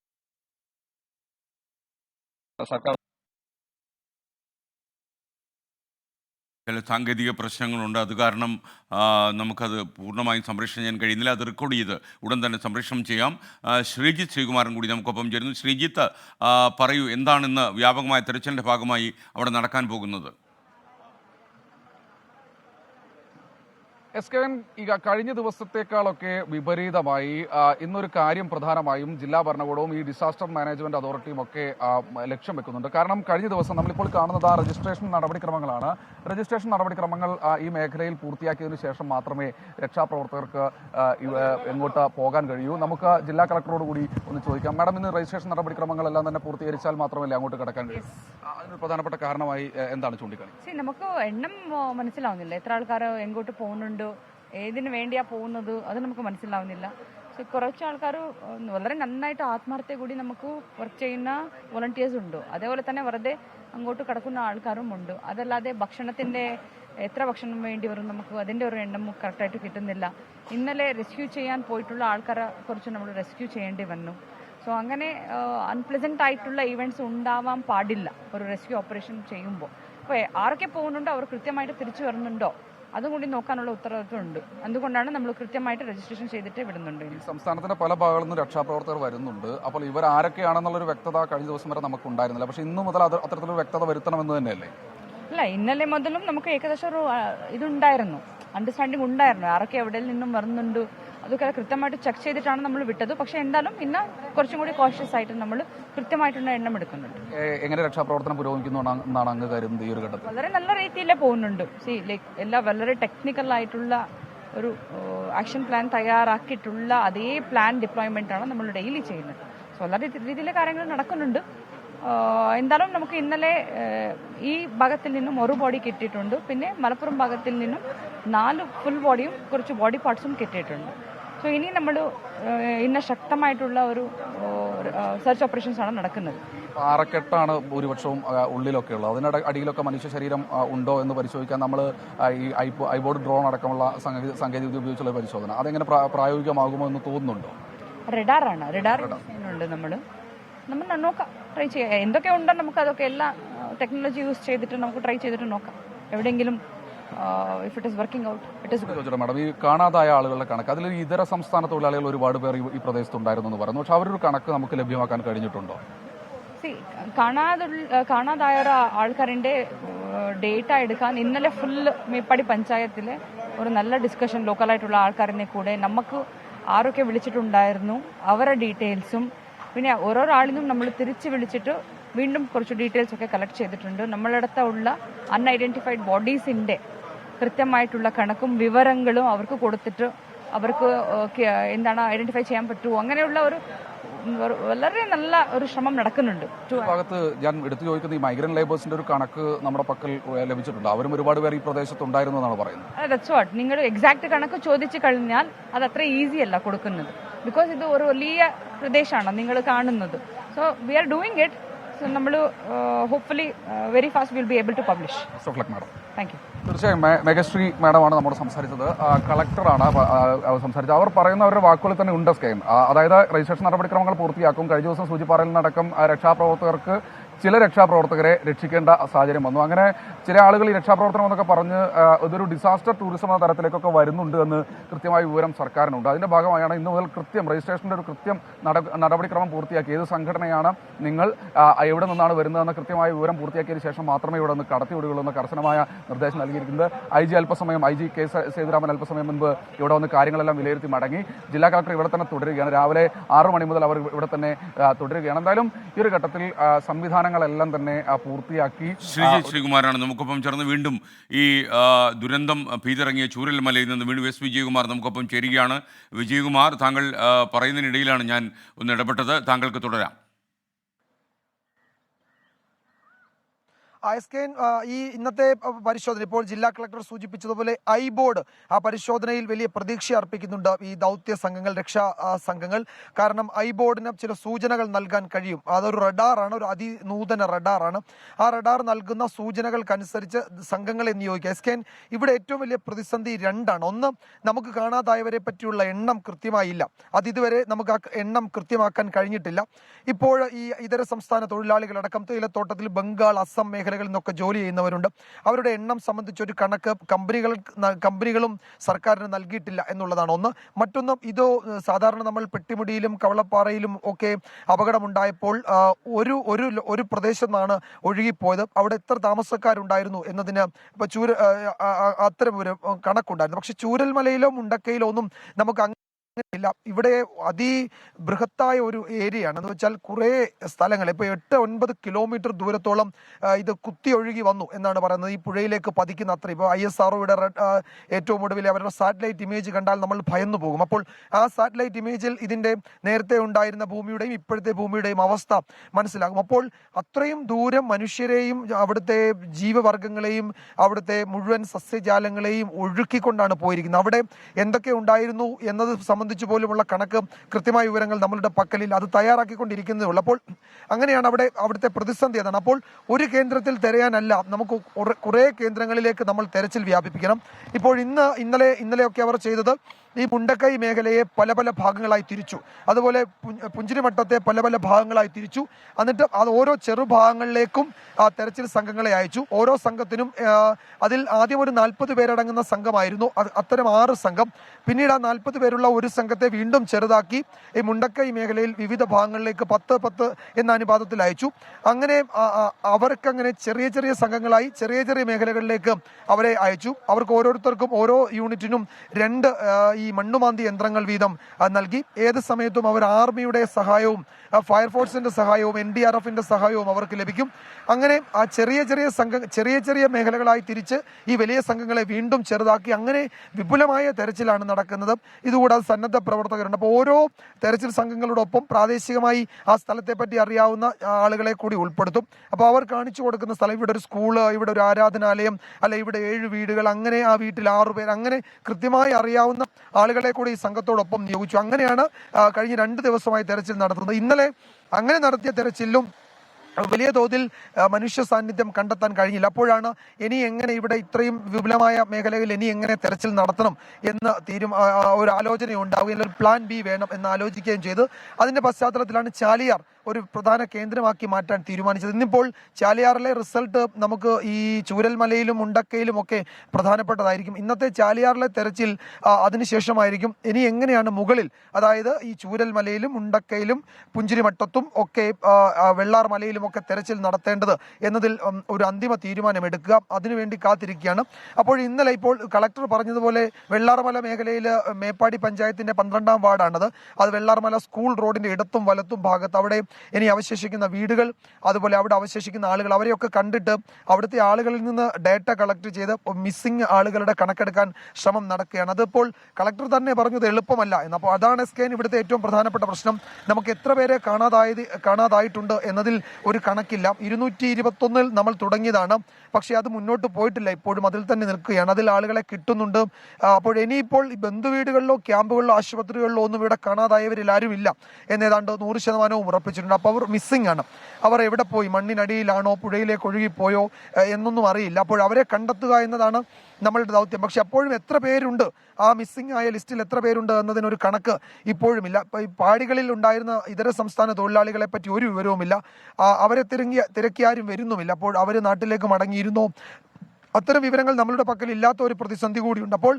ചില സാങ്കേതിക പ്രശ്നങ്ങളുണ്ട്. അത് കാരണം നമുക്കത് പൂർണമായും സംരക്ഷണം ചെയ്യാൻ കഴിയുന്നില്ല. അത് റെക്കോർഡ് ചെയ്ത് ഉടൻ തന്നെ സംരക്ഷണം ചെയ്യാം. ശ്രീജിത്ത് ശ്രീകുമാരൻ കൂടി നമുക്കൊപ്പം ചേരുന്നു. ശ്രീജിത്ത് പറയൂ എന്താണിന്ന് വ്യാപകമായ തെരച്ചിലിന്റെ ഭാഗമായി അവിടെ നടക്കാൻ പോകുന്നത്? എസ് കെ എൻ ഈ കഴിഞ്ഞ ദിവസത്തേക്കാളൊക്കെ വിപരീതമായി ഇന്നൊരു കാര്യം പ്രധാനമായും ജില്ലാ ഭരണകൂടവും ഈ ഡിസാസ്റ്റർ മാനേജ്മെന്റ് അതോറിറ്റിയും ഒക്കെ ലക്ഷ്യം വെക്കുന്നുണ്ട്. കാരണം കഴിഞ്ഞ ദിവസം നമ്മളിപ്പോൾ കാണുന്നത് ആ രജിസ്ട്രേഷൻ നടപടിക്രമങ്ങളാണ്. രജിസ്ട്രേഷൻ നടപടിക്രമങ്ങൾ ഈ മേഖലയിൽ പൂർത്തിയാക്കിയതിനു ശേഷം മാത്രമേ രക്ഷാപ്രവർത്തകർക്ക് എങ്ങോട്ട് പോകാൻ കഴിയൂ. നമുക്ക് ജില്ലാ കളക്ടറോട് കൂടി ഒന്ന് ചോദിക്കാം. മാഡം ഇന്ന് രജിസ്ട്രേഷൻ നടപടിക്രമങ്ങളെല്ലാം തന്നെ പൂർത്തീകരിച്ചാൽ മാത്രമല്ലേ അങ്ങോട്ട് കിടക്കാൻ കഴിയൂ? പ്രധാനപ്പെട്ട കാരണമായി എന്താണ് ചൂണ്ടിക്കാണി നമുക്ക് എണ്ണം മനസ്സിലാവുന്നില്ല. എത്ര ആൾക്കാർ എങ്ങോട്ട് പോകുന്നുണ്ടോ ഏതിന് വേണ്ടിയാ പോകുന്നത്? അത് നമുക്ക് മനസ്സിലാവുന്നില്ല. പക്ഷെ കുറച്ച് ആൾക്കാർ വളരെ നന്നായിട്ട് ആത്മാർത്ഥത കൂടി നമുക്ക് വർക്ക് ചെയ്യുന്ന വോളണ്ടിയേഴ്സ് ഉണ്ട്. അതേപോലെ തന്നെ വെറുതെ അങ്ങോട്ട് കിടക്കുന്ന ആൾക്കാരും ഉണ്ട്. അതല്ലാതെ ഭക്ഷണത്തിന്റെ എത്ര ഭക്ഷണം വേണ്ടി വരും നമുക്ക് അതിന്റെ ഒരു എണ്ണം കറക്റ്റായിട്ട് കിട്ടുന്നില്ല. ഇന്നലെ റെസ്ക്യൂ ചെയ്യാൻ പോയിട്ടുള്ള ആൾക്കാരെ കുറിച്ച് നമ്മൾ റെസ്ക്യൂ ചെയ്യേണ്ടി വന്നു. സോ അങ്ങനെ അൺപ്ലസന്റ് ആയിട്ടുള്ള ഇവന്റ്സ് ഉണ്ടാവാൻ പാടില്ല ഒരു റെസ്ക്യൂ ഓപ്പറേഷൻ ചെയ്യുമ്പോൾ. അപ്പോൾ ആരൊക്കെ പോകുന്നുണ്ടോ? അവർ കൃത്യമായിട്ട് തിരിച്ചു വരുന്നുണ്ടോ? അതും കൂടി നോക്കാനുള്ള ഉത്തരവാദിത്വം ഉണ്ട് അതുകൊണ്ടാണ് നമ്മൾ കൃത്യമായിട്ട് രജിസ്ട്രേഷൻ ചെയ്തിട്ട് വിടുന്നുണ്ട്? സംസ്ഥാനത്തിന്റെ പല ഭാഗങ്ങളിൽ നിന്നും രക്ഷാപ്രവർത്തകർ വരുന്നുണ്ട്. അപ്പോൾ ഇവർ ആരൊക്കെയാണെന്നുള്ളൊരു വ്യക്തത കഴിഞ്ഞ ദിവസം വരെ നമുക്ക് ഉണ്ടായിരുന്നില്ല. പക്ഷേ ഇന്ന് മുതൽ അത് അത്തരത്തിലൊരു വ്യക്തത വരുത്തണമെന്ന് തന്നെയല്ലേ? അല്ല ഇന്നലെ മുതലും നമുക്ക് ഏകദേശം ഒരു ഇതുണ്ടായിരുന്നു. അണ്ടർസ്റ്റാൻഡിങ് ഉണ്ടായിരുന്നു. ആരൊക്കെ എവിടെ നിന്നും വരുന്നുണ്ട് അതൊക്കെ കൃത്യമായിട്ട് ചെക്ക് ചെയ്തിട്ടാണ് നമ്മൾ വിട്ടത്. പക്ഷെ എന്തായാലും ഇന്ന് കുറച്ചും കൂടി കോഷ്യസ് ആയിട്ട് നമ്മൾ കൃത്യമായിട്ടുള്ള എണ്ണം എടുക്കുന്നുണ്ട്. എങ്ങനെ രക്ഷാപ്രവർത്തനം പുരോഗമിക്കുന്നു എന്നാണ് അങ്ങ് കരുതുന്നത് ഈ ഒരു ഘട്ടത്തിൽ? വളരെ നല്ല രീതിയിൽ പോകുന്നുണ്ട്. സി ലൈക്ക് എല്ലാ വളരെ ടെക്നിക്കൽ ആയിട്ടുള്ള ഒരു ആക്ഷൻ പ്ലാൻ തയ്യാറാക്കിയിട്ടുള്ള അതേ പ്ലാൻ ഡിപ്ലോയ്മെന്റ് ആണ് നമ്മൾ ഡെയിലി ചെയ്യുന്നത്. സോ വളരെ രീതിയിലെ കാര്യങ്ങൾ നടക്കുന്നുണ്ട്. എന്തായാലും നമുക്ക് ഇന്നലെ ഈ ഭാഗത്തിൽ നിന്നും ഒരു ബോഡി കിട്ടിയിട്ടുണ്ട്. പിന്നെ മലപ്പുറം ഭാഗത്തിൽ നിന്നും നാല് ഫുൾ ബോഡിയും കുറച്ച് ബോഡി പാർട്സും കിട്ടിയിട്ടുണ്ട്. സോ ഇനി നമ്മൾ ഇന്ന ശക്തമായിട്ടുള്ള ഒരു സെർച്ച് ഓപ്പറേഷൻസ് ആണ് നടക്കുന്നത്. പാറക്കെട്ടാണ് ഭൂരിപക്ഷവും ഉള്ളിലൊക്കെ ഉള്ളത്. അതിനിടെ അടിയിലൊക്കെ മനുഷ്യ ശരീരം ഉണ്ടോ എന്ന് പരിശോധിക്കാൻ നമ്മൾ ഈ ഐബോർഡ് ഡ്രോൺ അടക്കമുള്ള സാങ്കേതിക സാങ്കേതികവിദ്യ ഉപയോഗിച്ചുള്ള പരിശോധന. അതെങ്ങനെ പ്രാ- പ്രായോഗികമാകുമോ എന്ന് തോന്നുന്നുണ്ടോ? റെഡാറാണ്. റഡാർ ഉണ്ട് നമ്മൾ നമ്മൾ നോക്കാം. ട്രൈ ചെയ്യാം. എന്തൊക്കെ ഉണ്ടോ നമുക്ക് അതൊക്കെ എല്ലാ ടെക്നോളജി യൂസ് ചെയ്തിട്ട് നമുക്ക് ട്രൈ ചെയ്തിട്ട് നോക്കാം. എവിടെയെങ്കിലും if it is working out it is good ചോദിച്ചോട്ടെ മാഡം ഈ കാണാതായ ആളുകളുടെ കണക്ക് അതിൽ ഇതര സംസ്ഥാന തൊഴിലാളികൾ ഒരുപാട് പേർ ഈ- പ്രദേശത്ത് പ്രദേശത്തുണ്ടായിരുന്നു എന്ന് പറയുന്നു പക്ഷെ അവരൊരു കണക്ക് നമുക്ക് ലഭ്യമാക്കാൻ കഴിഞ്ഞിട്ടുണ്ടോ? സി കാണാതുള്ള കാണാതായ ആൾക്കാരിന്റെ ഡേറ്റ എടുക്കാൻ ഇന്നലെ ഫുൾ മേപ്പാടി പഞ്ചായത്തിലെ ഒരു നല്ല ഡിസ്കഷൻ ലോക്കലായിട്ടുള്ള ആൾക്കാരിനെ കൂടെ നമുക്ക് ആരൊക്കെ വിളിച്ചിട്ടുണ്ടായിരുന്നു അവരുടെ ഡീറ്റെയിൽസും പിന്നെ ഓരോരോ ആളിനും നമ്മൾ തിരിച്ച് വിളിച്ചിട്ട് വീണ്ടും കുറച്ച് ഡീറ്റെയിൽസ് ഒക്കെ കളക്ട് ചെയ്തിട്ടുണ്ട്. നമ്മളടുത്തുള്ള അൺഐഡന്റിഫൈഡ് ബോഡീസിന്റെ കൃത്യമായിട്ടുള്ള കണക്കും വിവരങ്ങളും അവർക്ക് കൊടുത്തിട്ട് അവർക്ക് എന്താണ് ഐഡന്റിഫൈ ചെയ്യാൻ പറ്റുമോ? അങ്ങനെയുള്ള ഒരു വളരെ നല്ല ഒരു ശ്രമം നടക്കുന്നുണ്ട്. ഭാഗത്ത് ഞാൻ എടുത്തു ചോദിക്കുന്ന ഈ മൈഗ്രന്റ് ലേബേഴ്സിന്റെ ഒരു കണക്ക് നമ്മുടെ പക്കൽ ലഭിച്ചിട്ടുണ്ട്. അവരും ഒരുപാട് പേർ ഈ പ്രദേശത്ത് ഉണ്ടായിരുന്നു എന്നാണ് പറയുന്നത്. ദാറ്റ്സ് വാട്ട് നിങ്ങൾ എക്സാക്ട് കണക്ക് ചോദിച്ചു കഴിഞ്ഞാൽ അത് അത്ര ഈസി അല്ല കൊടുക്കുന്നത്. ബിക്കോസ് ഇത് ഒരു വലിയ പ്രദേശമാണ് നിങ്ങൾ കാണുന്നത്. So we are doing it നമ്മൾ hopefully very fast will be able to publish madam thank you തീർച്ചയായും മേഘശ്രീ മാഡമാണ് നമ്മോട് സംസാരിച്ചത്. കളക്ടറാണ് സംസാരിച്ചത്. അവർ പറയുന്ന അവരുടെ വാക്കുകളിൽ തന്നെ ഉണ്ട് സ്കെയിം. അതായത് രജിസ്ട്രേഷൻ നടപടിക്രമങ്ങൾ പൂർത്തിയാക്കും. കഴിഞ്ഞ ദിവസം സൂചിപ്പാറയിൽ നടക്കം രക്ഷാപ്രവർത്തകർക്ക് ചില രക്ഷാപ്രവർത്തകരെ രക്ഷിക്കേണ്ട സാഹചര്യം വന്നു. അങ്ങനെ ചില ആളുകൾ ഈ രക്ഷാപ്രവർത്തനം എന്നൊക്കെ പറഞ്ഞ് ഇതൊരു ഡിസാസ്റ്റർ ടൂറിസം എന്ന തരത്തിലേക്കൊക്കെ വരുന്നുണ്ട് എന്ന് കൃത്യമായ വിവരം സർക്കാരിനുണ്ട്. അതിന്റെ ഭാഗമായാണ് ഇന്ന് മുതൽ കൃത്യം രജിസ്ട്രേഷന്റെ ഒരു കൃത്യം നടപടിക്രമം പൂർത്തിയാക്കി. ഏത് സംഘടനയാണ് നിങ്ങൾ എവിടെ നിന്നാണ് വരുന്നതെന്ന് കൃത്യമായ വിവരം പൂർത്തിയാക്കിയതിനു ശേഷം മാത്രമേ ഇവിടെ നിന്ന് കടത്തിവിടുകയുള്ളൂ എന്ന കർശനമായ നിർദ്ദേശം നൽകിയിരിക്കുന്നത്. ഐ ജി അല്പസമയം ഐ ജി കെ സേതുരാമൻ അല്പസമയം മുൻപ് ഇവിടെ വന്ന് കാര്യങ്ങളെല്ലാം വിലയിരുത്തി മടങ്ങി. ജില്ലാ കളക്ടർ ഇവിടെ തന്നെ തുടരുകയാണ്. രാവിലെ ആറ് മണി മുതൽ അവർ ഇവിടെ തന്നെ തുടരുകയാണ്. എന്തായാലും ഈ ഒരു ഘട്ടത്തിൽ ആ, സംവിധാനങ്ങളെല്ലാം തന്നെ പൂർത്തിയാക്കി. ശ്രീജി ശ്രീകുമാറാണ് നമുക്കൊപ്പം ചേർന്ന് വീണ്ടും ഈ ദുരന്തം ഭീതിറങ്ങിയ ചൂരൽമലയിൽ നിന്ന് വീണ്ടും എസ് വിജയകുമാർ നമുക്കൊപ്പം ചേരുകയാണ്. വിജയകുമാർ താങ്കൾ പറയുന്നതിനിടയിലാണ് ഞാൻ ഒന്ന് ഇടപെട്ടത്. താങ്കൾക്ക് തുടരാം. അയസ്കേൻ കെ ഈ ഇന്നത്തെ പരിശോധന ഇപ്പോൾ ജില്ലാ കളക്ടർ സൂചിപ്പിച്ചതുപോലെ ഐ ബോർഡ് ആ പരിശോധനയിൽ വലിയ പ്രതീക്ഷ അർപ്പിക്കുന്നുണ്ട് ഈ ദൗത്യ സംഘങ്ങൾ രക്ഷാ സംഘങ്ങൾ. കാരണം ഐ ബോർഡിന് ചില സൂചനകൾ നൽകാൻ കഴിയും. അതൊരു റഡാറാണ് ഒരു അതിനൂതന റഡാറാണ്. ആ റഡാർ നൽകുന്ന സൂചനകൾക്കനുസരിച്ച് സംഘങ്ങളെ നിയോഗിക്കുക. എസ്കേൻ ഇവിടെ ഏറ്റവും വലിയ പ്രതിസന്ധി രണ്ടാണ്. ഒന്ന് നമുക്ക് കാണാതായവരെ പറ്റിയുള്ള എണ്ണം കൃത്യമായില്ല. അത് ഇതുവരെ നമുക്ക് ആ എണ്ണം കൃത്യമാക്കാൻ കഴിഞ്ഞിട്ടില്ല. ഇപ്പോൾ ഈ ഇതര സംസ്ഥാന തൊഴിലാളികളടക്കം തേയിലത്തോട്ടത്തിൽ ബംഗാൾ അസം മേഖലകളിൽ നിന്നൊക്കെ ജോലി ചെയ്യുന്നവരുണ്ട്. അവരുടെ എണ്ണം സംബന്ധിച്ച് ഒരു കണക്ക് കമ്പനികൾ കമ്പനികളും സർക്കാരിന് നൽകിയിട്ടില്ല എന്നുള്ളതാണ്. ഒന്ന് മറ്റൊന്ന് ഇത് സാധാരണ നമ്മൾ പെട്ടിമുടിയിലും കവളപ്പാറയിലും ഒക്കെ അപകടമുണ്ടായപ്പോൾ ഒരു ഒരു ഒരു പ്രദേശത്തു നിന്നാണ് ഒഴുകിപ്പോയത്. അവിടെ എത്ര താമസക്കാരുണ്ടായിരുന്നു എന്നതിന് ഇപ്പൊ ചൂര അത്തരം ഒരു കണക്കുണ്ടായിരുന്നു. പക്ഷെ ചൂരൽമലയിലോ മുണ്ടക്കയിലോ ഒന്നും നമുക്ക് ഇല്ല. ഇവിടെ അതി ബൃഹത്തായ ഒരു ഏരിയയാണ്. എന്ന് വെച്ചാൽ കുറേ സ്ഥലങ്ങൾ ഇപ്പോൾ എട്ട് ഒൻപത് കിലോമീറ്റർ ദൂരത്തോളം ഇത് കുത്തി ഒഴുകി വന്നു എന്നാണ് പറയുന്നത്. ഈ പുഴയിലേക്ക് പതിക്കുന്ന അത്ര ഇപ്പോൾ ഐ എസ് ആർഒയുടെ ഏറ്റവും ഒടുവിൽ അവരുടെ സാറ്റലൈറ്റ് ഇമേജ് കണ്ടാൽ നമ്മൾ ഭയന്നു പോകും. അപ്പോൾ ആ സാറ്റലൈറ്റ് ഇമേജിൽ ഇതിന്റെ നേരത്തെ ഉണ്ടായിരുന്ന ഭൂമിയുടെയും ഇപ്പോഴത്തെ ഭൂമിയുടെയും അവസ്ഥ മനസ്സിലാകും. അപ്പോൾ അത്രയും ദൂരം മനുഷ്യരെയും അവിടുത്തെ ജീവവർഗങ്ങളെയും അവിടുത്തെ മുഴുവൻ സസ്യജാലങ്ങളെയും ഒഴുക്കിക്കൊണ്ടാണ് പോയിരിക്കുന്നത്. അവിടെ എന്തൊക്കെ ഉണ്ടായിരുന്നു എന്നത് സംബന്ധിച്ച് പോലുമുള്ള കണക്ക് കൃത്യമായ വിവരങ്ങൾ നമ്മളുടെ പക്കലിൽ അത് തയ്യാറാക്കിക്കൊണ്ടിരിക്കുന്നതേ ഉള്ളൂ. അപ്പോൾ അങ്ങനെയാണ് അവിടെ അവിടുത്തെ പ്രതിസന്ധി അതാണ്. അപ്പോൾ ഒരു കേന്ദ്രത്തിൽ തിരയാനല്ല നമുക്ക് കുറെ- കേന്ദ്രങ്ങളിലേക്ക് നമ്മൾ തെരച്ചിൽ വ്യാപിപ്പിക്കണം. ഇപ്പോൾ ഇന്ന് ഇന്നലെ ഇന്നലെയൊക്കെ അവർ ചെയ്തത് ഈ മുണ്ടക്കൈ മേഖലയെ പല പല ഭാഗങ്ങളായി തിരിച്ചു. അതുപോലെ പുഞ്ചിരിമട്ടത്തെ പല പല ഭാഗങ്ങളായി തിരിച്ചു. എന്നിട്ട് അത് ഓരോ ചെറുഭാഗങ്ങളിലേക്കും ആ തെരച്ചിൽ സംഘങ്ങളെ അയച്ചു. ഓരോ സംഘത്തിനും അതിൽ ആദ്യം ഒരു നാൽപ്പത് പേരടങ്ങുന്ന സംഘമായിരുന്നു. അത് അത്തരം ആറ് സംഘം. പിന്നീട് ആ നാൽപ്പത് പേരുള്ള ഒരു സംഘത്തെ വീണ്ടും ചെറുതാക്കി ഈ മുണ്ടക്കൈ മേഖലയിൽ വിവിധ ഭാഗങ്ങളിലേക്ക് പത്ത് പത്ത് എന്ന അനുപാതത്തിൽ അയച്ചു. അങ്ങനെ അവർക്കങ്ങനെ ചെറിയ ചെറിയ സംഘങ്ങളായി ചെറിയ ചെറിയ മേഖലകളിലേക്ക് അവരെ അയച്ചു. അവർക്ക് ഓരോരുത്തർക്കും ഓരോ യൂണിറ്റിനും രണ്ട് ഈ മണ്ണുമാന്തി യന്ത്രങ്ങൾ വീതം നൽകി. ഏത് സമയത്തും അവർ ആർമിയുടെ സഹായവും ഫയർഫോഴ്സിന്റെ സഹായവും എൻ ഡി ആർ എഫിന്റെ സഹായവും അവർക്ക് ലഭിക്കും. അങ്ങനെ ആ ചെറിയ ചെറിയ സംഘ ചെറിയ ചെറിയ മേഖലകളായി തിരിച്ച് ഈ വലിയ സംഘങ്ങളെ വീണ്ടും ചെറുതാക്കി. അങ്ങനെ വിപുലമായ തെരച്ചിലാണ് നടക്കുന്നത്. ഇതുകൂടാതെ സന്നദ്ധ പ്രവർത്തകരുണ്ട്. അപ്പോൾ ഓരോ തെരച്ചിൽ സംഘങ്ങളോടൊപ്പം പ്രാദേശികമായി ആ സ്ഥലത്തെ പറ്റി അറിയാവുന്ന ആളുകളെ കൂടി ഉൾപ്പെടുത്തും. അപ്പോൾ അവർ കാണിച്ചു കൊടുക്കുന്ന സ്ഥലം ഇവിടെ ഒരു സ്കൂൾ ഇവിടെ ഒരു ആരാധനാലയം അല്ലെ ഇവിടെ ഏഴ് വീടുകൾ അങ്ങനെ ആ വീട്ടിൽ ആറു പേർ അങ്ങനെ കൃത്യമായി അറിയാവുന്ന ആളുകളെ കൂടി ഈ സംഘത്തോടൊപ്പം നിയോഗിച്ചു. അങ്ങനെയാണ് കഴിഞ്ഞ രണ്ട് ദിവസമായി തെരച്ചിൽ നടത്തുന്നത്. ഇന്നലെ അങ്ങനെ നടത്തിയ തെരച്ചിലും വലിയ തോതിൽ മനുഷ്യ സാന്നിധ്യം കണ്ടെത്താൻ കഴിഞ്ഞില്ല. അപ്പോഴാണ് ഇനി എങ്ങനെ ഇവിടെ ഇത്രയും വിപുലമായ മേഖലയിൽ ഇനി എങ്ങനെ തെരച്ചിൽ നടത്തണം എന്ന് തീരും ഒരു ആലോചന ഉണ്ടാവുകയും ഒരു പ്ലാൻ ബി വേണം എന്ന് ആലോചിക്കുകയും ചെയ്തു. അതിന്റെ പശ്ചാത്തലത്തിലാണ് ചാലിയാർ ഒരു പ്രധാന കേന്ദ്രമാക്കി മാറ്റാൻ തീരുമാനിച്ചത്. ഇന്നിപ്പോൾ ചാലിയാറിലെ റിസൾട്ട് നമുക്ക് ഈ ചൂരൽമലയിലും ഉണ്ടക്കയിലും ഒക്കെ പ്രധാനപ്പെട്ടതായിരിക്കും. ഇന്നത്തെ ചാലിയാറിലെ തെരച്ചിൽ അതിനുശേഷമായിരിക്കും ഇനി എങ്ങനെയാണ് മുകളിൽ അതായത് ഈ ചൂരൽമലയിലും ഉണ്ടക്കയിലും പുഞ്ചിരിമട്ടത്തും ഒക്കെ വെള്ളാർ മലയിലും ഒക്കെ തെരച്ചിൽ നടത്തേണ്ടത് എന്നതിൽ ഒരു അന്തിമ തീരുമാനം എടുക്കുക അതിനുവേണ്ടി കാത്തിരിക്കുകയാണ്. അപ്പോൾ ഇന്നലെ ഇപ്പോൾ കളക്ടർ പറഞ്ഞതുപോലെ വെള്ളാർമല മേഖലയിൽ മേപ്പാടി പഞ്ചായത്തിന്റെ പന്ത്രണ്ടാം വാർഡാണത്. അത് വെള്ളാർമല സ്കൂൾ റോഡിന്റെ ഇടത്തും വലത്തും ഭാഗത്ത് അവിടെ ഇനി അവശേഷിക്കുന്ന വീടുകൾ അതുപോലെ അവിടെ അവശേഷിക്കുന്ന ആളുകൾ അവരെയൊക്കെ കണ്ടിട്ട് അവിടുത്തെ ആളുകളിൽ നിന്ന് ഡേറ്റ കളക്ട് ചെയ്ത് മിസ്സിംഗ് ആളുകളുടെ കണക്കെടുക്കാൻ ശ്രമം നടക്കുകയാണ്. അതിപ്പോൾ കളക്ടർ തന്നെ പറഞ്ഞത് എളുപ്പമല്ല എന്ന്. അപ്പോൾ അതാണ് സ്കെയിൻ ഇവിടുത്തെ ഏറ്റവും പ്രധാനപ്പെട്ട പ്രശ്നം. നമുക്ക് എത്ര പേരെ കാണാതായത് കാണാതായിട്ടുണ്ട് എന്നതിൽ ഒരു കണക്കില്ല. ഇരുന്നൂറ്റി ഇരുപത്തൊന്നിൽ നമ്മൾ തുടങ്ങിയതാണ്. പക്ഷേ അത് മുന്നോട്ട് പോയിട്ടില്ല. ഇപ്പോഴും അതിൽ തന്നെ നിൽക്കുകയാണ്. അതിൽ ആളുകളെ കിട്ടുന്നുണ്ട്. അപ്പോൾ ഇനിയിപ്പോൾ ഈ ബന്ധുവീടുകളിലോ ക്യാമ്പുകളിലോ ആശുപത്രികളിലോ ഒന്നും ഇവിടെ കാണാതായവരിൽ ഇല്ല എന്നേതാണ്ട് നൂറ് ശതമാനവും ഉറപ്പിച്ചിട്ടുണ്ട് അപ്പോൾ അവർ മിസ്സിംഗ് ആണ്. അവർ എവിടെ പോയി? മണ്ണിനടിയിലാണോ? പുഴയിലേക്ക് ഒഴുകിപ്പോയോ? എന്നൊന്നും അറിയില്ല. അപ്പോൾ അവരെ കണ്ടെത്തുക എന്നതാണ് നമ്മളുടെ ദൗത്യം. പക്ഷെ അപ്പോഴും എത്ര പേരുണ്ട്? ആ മിസ്സിംഗ് ആയ ലിസ്റ്റിൽ എത്ര പേരുണ്ട് എന്നതിനൊരു കണക്ക് ഇപ്പോഴുമില്ല. ഈ പാടികളിൽ ഉണ്ടായിരുന്ന ഇതര സംസ്ഥാന തൊഴിലാളികളെ പറ്റി ഒരു വിവരവുമില്ല. അവരെ തിരങ്ങിയ തിരക്കി ആരും വരുന്നുമില്ല. അപ്പോൾ അവർ നാട്ടിലേക്ക് മടങ്ങിയിരുന്നോ? അത്തരം വിവരങ്ങൾ നമ്മളുടെ പക്കൽ ഇല്ലാത്ത ഒരു പ്രതിസന്ധി കൂടിയുണ്ട്. അപ്പോൾ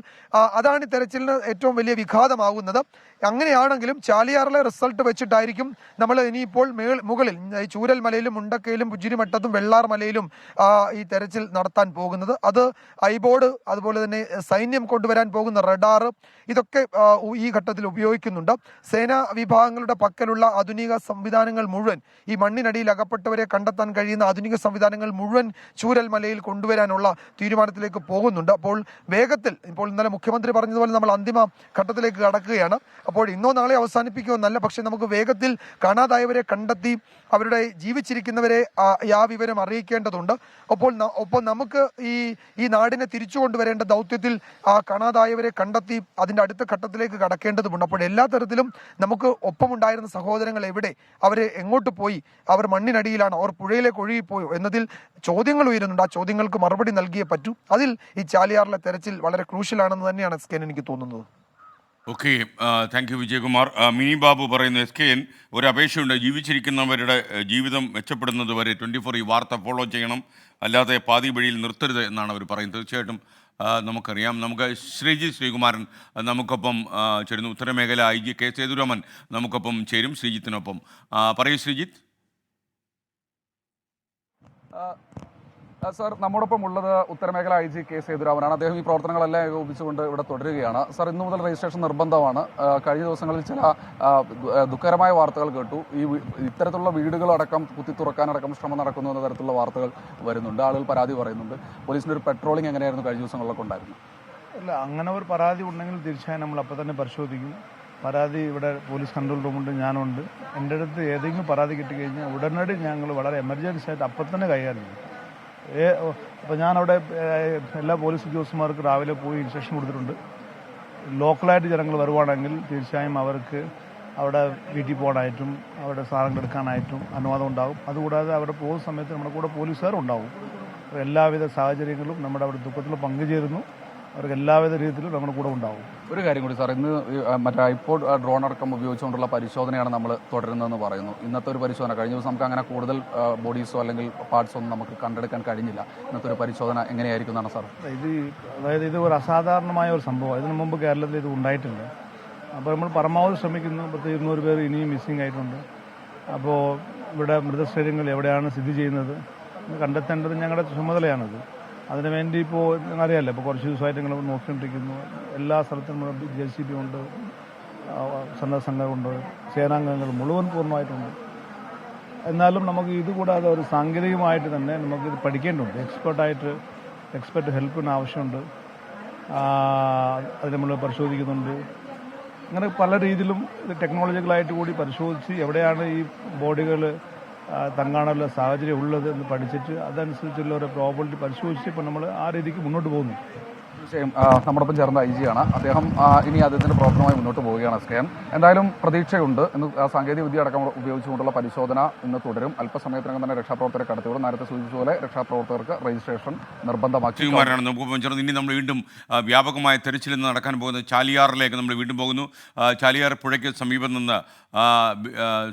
അതാണ് തെരച്ചിലിന് ഏറ്റവും വലിയ വിഘാതമാകുന്നത്. അങ്ങനെയാണെങ്കിലും ചാലിയാറിലെ റിസൾട്ട് വെച്ചിട്ടായിരിക്കും നമ്മൾ ഇനിയിപ്പോൾ മേൾ മുകളിൽ ചൂരൽ മലയിലും മുണ്ടക്കയിലും പുജിരിമട്ടത്തും വെള്ളാർ മലയിലും ഈ തെരച്ചിൽ നടത്താൻ പോകുന്നത്. അത് ഐബോർഡ് അതുപോലെ തന്നെ സൈന്യം കൊണ്ടുവരാൻ പോകുന്ന റഡാർ ഇതൊക്കെ ഈ ഘട്ടത്തിൽ ഉപയോഗിക്കുന്നുണ്ട്. സേനാ വിഭാഗങ്ങളുടെ പക്കലുള്ള ആധുനിക സംവിധാനങ്ങൾ മുഴുവൻ ഈ മണ്ണിനടിയിൽ അകപ്പെട്ടവരെ കണ്ടെത്താൻ കഴിയുന്ന ആധുനിക സംവിധാനങ്ങൾ മുഴുവൻ ചൂരൽ മലയിൽ കൊണ്ടുവരാനുള്ള തീരുമാനത്തിലേക്ക് പോകുന്നുണ്ട്. അപ്പോൾ വേഗത്തിൽ ഇപ്പോൾ ഇന്നലെ മുഖ്യമന്ത്രി പറഞ്ഞതുപോലെ നമ്മൾ അന്തിമ ഘട്ടത്തിലേക്ക് കടക്കുകയാണ്. അപ്പോൾ ഇന്നോ നാളെ അവസാനിപ്പിക്കുമെന്നല്ല പക്ഷേ നമുക്ക് വേഗത്തിൽ കാണാതായവരെ കണ്ടെത്തി അവരുടെ ജീവിച്ചിരിക്കുന്നവരെ ആ വിവരം അറിയിക്കേണ്ടതുണ്ട്. അപ്പോൾ ഒപ്പം നമുക്ക് ഈ ഈ നാടിനെ തിരിച്ചു കൊണ്ടുവരേണ്ട ദൗത്യത്തിൽ ആ കാണാതായവരെ കണ്ടെത്തി അതിന്റെ അടുത്ത ഘട്ടത്തിലേക്ക് കടക്കേണ്ടതുണ്ട് അപ്പോൾ എല്ലാ തരത്തിലും നമുക്ക് ഒപ്പമുണ്ടായിരുന്ന സഹോദരങ്ങൾ എവിടെ? അവരെ എങ്ങോട്ട് പോയി? അവർ മണ്ണിനടിയിലാണ് അവർ പുഴയിലേക്ക് ഒഴുകിപ്പോയോ? എന്നതിൽ ചോദ്യങ്ങൾ ഉയരുന്നുണ്ട്. ആ ചോദ്യങ്ങൾക്ക് മറുപടി നൽകിയേ പറ്റൂ. അതിൽ ഈ ചാലിയാറിലെ തെരച്ചിൽ വളരെ ക്രൂഷ്യലാണെന്ന് തന്നെയാണ് എസ് കെൻ എനിക്ക് തോന്നുന്നത്. Okay thank you Vijayakumar. Mini Babu പറയുന്നു എസ് കെ എൻ ഒരു അപേക്ഷയുണ്ട്. ജീവിച്ചിരിക്കുന്നവരുടെ ജീവിതം മെച്ചപ്പെടുന്നത് വരെ ട്വന്റി ഫോർ ഈ വാർത്ത ഫോളോ ചെയ്യണം. അല്ലാതെ പാതി വഴിയിൽ നിർത്തരുത് എന്നാണ് അവർ പറയുന്നത്. തീർച്ചയായിട്ടും നമുക്കറിയാം. നമുക്ക് ശ്രീജി ശ്രീകുമാരൻ നമുക്കൊപ്പം ചേരുന്നു. ഉത്തരമേഖല ഐ ജി കെ സേതുരാമൻ നമുക്കൊപ്പം ചേരും ശ്രീജിത്തിനൊപ്പം. പറയൂ ശ്രീജിത്ത്. സാർ നമ്മോടൊപ്പം ഉള്ളത് ഉത്തരമേഖല ഐ ജി കെ സേതുരാമനാണ്. അദ്ദേഹം ഈ പ്രവർത്തനങ്ങളെല്ലാം ഏകോപിച്ചുകൊണ്ട് ഇവിടെ തുടരുകയാണ്. സാർ ഇന്നു മുതൽ രജിസ്ട്രേഷൻ നിർബന്ധമാണ്. കഴിഞ്ഞ ദിവസങ്ങളിൽ ചില ദുഃഖകരമായ വാർത്തകൾ കേട്ടു. ഈ ഇത്തരത്തിലുള്ള വീടുകളടക്കം കുത്തി തുറക്കാനടക്കം ശ്രമം നടക്കുന്നു എന്ന തരത്തിലുള്ള വാർത്തകൾ വരുന്നുണ്ട്. ആളുകൾ പരാതി പറയുന്നുണ്ട്. പോലീസിന്റെ ഒരു പെട്രോളിംഗ് എങ്ങനെയായിരുന്നു കഴിഞ്ഞ ദിവസങ്ങളിലൊക്കെ ഉണ്ടായിരുന്നു അല്ല അങ്ങനെ ഒരു പരാതി ഉണ്ടെങ്കിൽ തീർച്ചയായും നമ്മൾ അപ്പം തന്നെ പരിശോധിക്കും. പരാതി ഇവിടെ പോലീസ് കൺട്രോൾ റൂമുണ്ട് ഞാനുണ്ട്. എന്റെ അടുത്ത് ഏതെങ്കിലും പരാതി കിട്ടിക്കഴിഞ്ഞാൽ ഉടനടി ഞങ്ങൾ വളരെ എമർജൻസി ആയിട്ട് അപ്പം തന്നെ കൈകാര്യം ചെയ്യും. അപ്പോൾ ഞാനവിടെ എല്ലാ പോലീസ് ഉദ്യോഗസ്ഥന്മാർക്ക് രാവിലെ പോയി ഇൻസ്ട്രക്ഷൻ കൊടുത്തിട്ടുണ്ട്. ലോക്കലായിട്ട് ജനങ്ങൾ വരുവാണെങ്കിൽ തീർച്ചയായും അവർക്ക് അവിടെ വീട്ടിൽ പോകാനായിട്ടും അവിടെ സാധനങ്ങൾ എടുക്കാനായിട്ടും അനുവാദം ഉണ്ടാകും. അതുകൂടാതെ അവിടെ പോകുന്ന സമയത്ത് നമ്മുടെ കൂടെ പോലീസുകാരും ഉണ്ടാവും എല്ലാവിധ സാഹചര്യങ്ങളും നമ്മുടെ അവിടെ ദുഃഖത്തിൽ പങ്കുചേരുന്നു. അവർക്ക് എല്ലാവിധ രീതിയിലും നമ്മുടെ കൂടെ ഉണ്ടാവും. ഒരു കാര്യം കൂടി സാർ. ഇന്ന് മറ്റേ ഇപ്പോൾ ഡ്രോൺ അടക്കം ഉപയോഗിച്ചുകൊണ്ടുള്ള പരിശോധനയാണ് നമ്മൾ തുടരുന്നതെന്ന് പറയുന്നു. ഇന്നത്തെ ഒരു പരിശോധന കഴിഞ്ഞ ദിവസം നമുക്ക് അങ്ങനെ കൂടുതൽ ബോഡീസോ അല്ലെങ്കിൽ പാർട്സോ ഒന്നും നമുക്ക് കണ്ടെടുക്കാൻ കഴിഞ്ഞില്ല. ഇന്നത്തെ ഒരു പരിശോധന എങ്ങനെയായിരിക്കും എന്നാണ് സാർ? ഇത് അതായത് ഇത് ഒരു അസാധാരണമായ ഒരു സംഭവം. ഇതിനു മുമ്പ് കേരളത്തിൽ ഇത് ഉണ്ടായിട്ടുണ്ട് അപ്പോൾ നമ്മൾ പരമാവധി ശ്രമിക്കുന്നു. പത്ത് ഇരുന്നൂറ് പേർ ഇനിയും മിസ്സിംഗ് ആയിട്ടുണ്ട്. അപ്പോൾ ഇവിടെ മൃതശരീരങ്ങൾ എവിടെയാണ് സ്ഥിതി ചെയ്യുന്നത് കണ്ടെത്തേണ്ടത് ഞങ്ങളുടെ ചുമതലയാണത്. അതിനുവേണ്ടി ഇപ്പോൾ അറിയാമല്ലോ ഇപ്പോൾ കുറച്ച് ദിവസമായിട്ട് നിങ്ങൾ നോക്കിക്കൊണ്ടിരിക്കുന്നു. എല്ലാ സ്ഥലത്തും നമ്മുടെ ജെ സി ബി ഉണ്ട് സന്നദ്ധ സംഘമുണ്ട് സേനാംഗങ്ങൾ മുഴുവൻ പൂർണമായിട്ടുണ്ട്. എന്നാലും നമുക്ക് ഇത് കൂടാതെ ഒരു സാങ്കേതികമായിട്ട് തന്നെ നമുക്ക് ഇത് പഠിക്കേണ്ടതുണ്ട്. എക്സ്പേർട്ടായിട്ട് എക്സ്പെർട്ട് ഹെൽപ്പിന് ആവശ്യമുണ്ട്. അത് നമ്മൾ പരിശോധിക്കുന്നുണ്ട്. അങ്ങനെ പല രീതിയിലും ടെക്നോളജിക്കലായിട്ട് കൂടി പരിശോധിച്ച് എവിടെയാണ് ഈ ബോഡികൾ തങ്ങാനുള്ള സാഹചര്യം ഉള്ളത് എന്ന് പഠിച്ചിട്ട് അതനുസരിച്ചുള്ള ഒരു പ്രോബിലിറ്റി പരിശോധിച്ച് ഇപ്പം നമ്മൾ ആ രീതിക്ക് മുന്നോട്ട് പോകുന്നു. തീർച്ചയായും നമ്മോടൊപ്പം ചേർന്ന ഐ ജി ആണ്. അദ്ദേഹം ഇനി അദ്ദേഹത്തിന്റെ പ്രവർത്തനമായി മുന്നോട്ട് പോവുകയാണ് സ്കാൻ എന്തായാലും പ്രതീക്ഷയുണ്ട് ഇന്ന് സാങ്കേതിക വിദ്യ അടക്കം ഉപയോഗിച്ചുകൊണ്ടുള്ള പരിശോധന ഇന്ന് തുടരും. അല്പസമയത്തിനകം തന്നെ രക്ഷാപ്രവർത്തകരെ കടത്തിവിടും നേരത്തെ സൂചിപ്പിച്ചതുപോലെ രക്ഷാപ്രവർത്തകർക്ക് രജിസ്ട്രേഷൻ നിർബന്ധമാക്കി നമുക്ക് ഇനി നമ്മൾ വീണ്ടും വ്യാപകമായ തെരച്ചിൽ നിന്ന് നടക്കാൻ പോകുന്ന ചാലിയാറിലേക്ക് നമ്മൾ വീണ്ടും പോകുന്നു. ചാലിയാർ പുഴയ്ക്ക് സമീപം നിന്ന്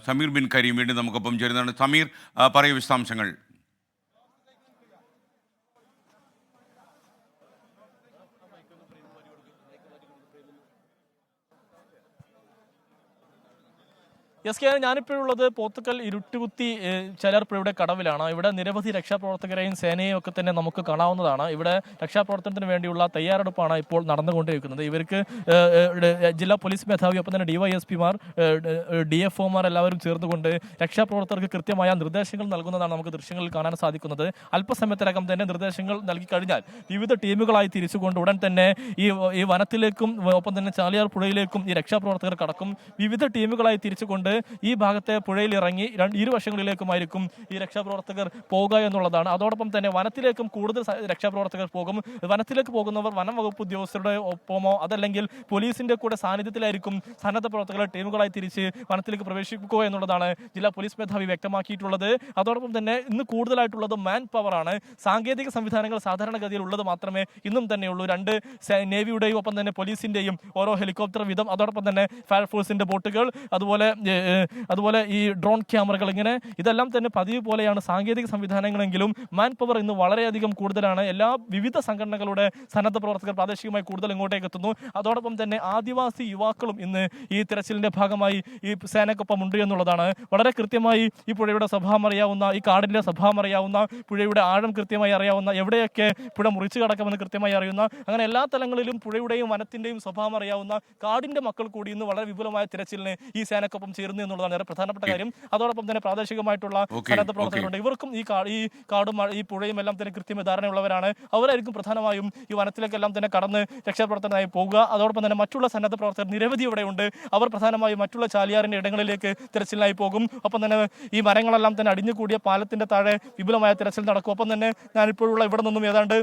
സമീർ ബിൻ കരീം വീണ്ടും നമുക്കൊപ്പം ചേരുന്നതാണ്. സമീർ പറയൂ വിശദാംശങ്ങൾ. എസ് കെ ഞാനിപ്പോഴുള്ളത് പോത്തുക്കൽ ഇരുട്ടുകുത്തി ചിലർപ്പുഴയുടെ കടവിലാണ്. ഇവിടെ നിരവധി രക്ഷാപ്രവർത്തകരെയും സേനയെയും ഒക്കെ തന്നെ നമുക്ക് കാണാവുന്നതാണ്. ഇവിടെ രക്ഷാപ്രവർത്തനത്തിന് വേണ്ടിയുള്ള തയ്യാറെടുപ്പാണ് ഇപ്പോൾ നടന്നുകൊണ്ടിരിക്കുന്നത് ഇവർക്ക് ജില്ലാ പോലീസ് മേധാവി ഒപ്പം തന്നെ ഡിവൈഎസ്പിമാർ ഡി എഫ് ഒമാർ എല്ലാവരും ചേർന്നുകൊണ്ട് രക്ഷാപ്രവർത്തകർക്ക് കൃത്യമായ നിർദ്ദേശങ്ങൾ നൽകുന്നതാണ് നമുക്ക് ദൃശ്യങ്ങളിൽ കാണാൻ സാധിക്കുന്നത്. അല്പസമയത്തിനകം തന്നെ നിർദ്ദേശങ്ങൾ നൽകി കഴിഞ്ഞാൽ വിവിധ ടീമുകളായി തിരിച്ചുകൊണ്ട് ഉടൻ തന്നെ ഈ ഈ വനത്തിലേക്കും ഒപ്പം തന്നെ ചാലിയാർ പുഴയിലേക്കും ഈ രക്ഷാപ്രവർത്തകർ കടക്കും. വിവിധ ടീമുകളായി തിരിച്ചുകൊണ്ട് ഈ ഭാഗത്തെ പുഴയിൽ ഇറങ്ങി ഇരുവശങ്ങളിലേക്കുമായിരിക്കും ഈ രക്ഷാപ്രവർത്തകർ പോകുക എന്നുള്ളതാണ്. അതോടൊപ്പം തന്നെ വനത്തിലേക്കും കൂടുതൽ രക്ഷാപ്രവർത്തകർ പോകും. വനത്തിലേക്ക് പോകുന്നവർ വനം വകുപ്പ് ഉദ്യോഗസ്ഥരുടെ ഒപ്പമോ അതല്ലെങ്കിൽ പോലീസിന്റെ കൂടെ സാന്നിധ്യത്തിലായിരിക്കും സന്നദ്ധ പ്രവർത്തകരെ ടീമുകളായി തിരിച്ച് വനത്തിലേക്ക് പ്രവേശിക്കുക എന്നുള്ളതാണ് ജില്ലാ പോലീസ് മേധാവി വ്യക്തമാക്കിയിട്ടുള്ളത്. അതോടൊപ്പം തന്നെ ഇന്ന് കൂടുതലായിട്ടുള്ളത് മാൻ പവർ ആണ്. സാങ്കേതിക സംവിധാനങ്ങൾ സാധാരണഗതിയിൽ ഉള്ളത് മാത്രമേ ഇന്നും തന്നെയുള്ളൂ. രണ്ട് നേവിയുടെയും ഒപ്പം തന്നെ പോലീസിന്റെയും ഓരോ ഹെലികോപ്റ്റർ വിധം അതോടൊപ്പം തന്നെ ഫയർഫോഴ്സിന്റെ ബോട്ടുകൾ അതുപോലെ അതുപോലെ ഈ ഡ്രോൺ ക്യാമറകൾ ഇങ്ങനെ ഇതെല്ലാം തന്നെ പതിവ് പോലെയാണ് സാങ്കേതിക സംവിധാനങ്ങളെങ്കിലും മാൻ പവർ ഇന്ന് വളരെയധികം കൂടുതലാണ്. എല്ലാ വിവിധ സംഘടനകളുടെ സന്നദ്ധ പ്രവർത്തകർ പ്രാദേശികമായി കൂടുതൽ ഇങ്ങോട്ടേക്ക് എത്തുന്നു. അതോടൊപ്പം തന്നെ ആദിവാസി യുവാക്കളും ഇന്ന് ഈ തിരച്ചിലിന്റെ ഭാഗമായി ഈ സേനക്കൊപ്പം ഉണ്ട് എന്നുള്ളതാണ്. വളരെ കൃത്യമായി ഈ പുഴയുടെ സ്വഭാവം അറിയാവുന്ന ഈ കാടിന്റെ സ്വഭാവം അറിയാവുന്ന പുഴയുടെ ആഴം കൃത്യമായി അറിയാവുന്ന എവിടെയൊക്കെ പുഴ മുറിച്ചു കടക്കുമെന്ന് കൃത്യമായി അറിയുന്ന അങ്ങനെ എല്ലാ തലങ്ങളിലും പുഴയുടെയും വനത്തിന്റെയും സ്വഭാവം അറിയാവുന്ന കാടിന്റെ മക്കൾ കൂടി ഇന്ന് വളരെ വിപുലമായ തിരച്ചിലിന് ഈ സേനക്കൊപ്പം ചേരുന്നു എന്നുള്ളതാണ് ഏറെ പ്രധാനപ്പെട്ട കാര്യം. അതോടൊപ്പം തന്നെ പ്രാദേശികമായിട്ടുള്ള സന്നദ്ധ പ്രവർത്തകരുണ്ട് ഇവർക്കും ഈ ഈ കാടും ഈ പുഴയും എല്ലാം തന്നെ കൃത്യമായ ധാരണയുള്ളവരാണ്. അവരായിരിക്കും പ്രധാനമായും ഈ വനത്തിലേക്കെല്ലാം തന്നെ കടന്ന് രക്ഷാപ്രവർത്തനമായി പോകുക അതോടൊപ്പം തന്നെ മറ്റുള്ള സന്നദ്ധ പ്രവർത്തകർ നിരവധി ഇവിടെയുണ്ട് അവർ പ്രധാനമായും മറ്റുള്ള ചാലിയാറിന്റെ ഇടങ്ങളിലേക്ക് തിരച്ചിലിനായി പോകും. ഒപ്പം തന്നെ ഈ മരങ്ങളെല്ലാം തന്നെ അടിഞ്ഞുകൂടിയ പാലത്തിന്റെ താഴെ വിപുലമായ തിരച്ചിൽ നടക്കും. ഒപ്പം തന്നെ ഞാനിപ്പോഴുള്ള ഇവിടെ നിന്നും ഏതാണ്ട്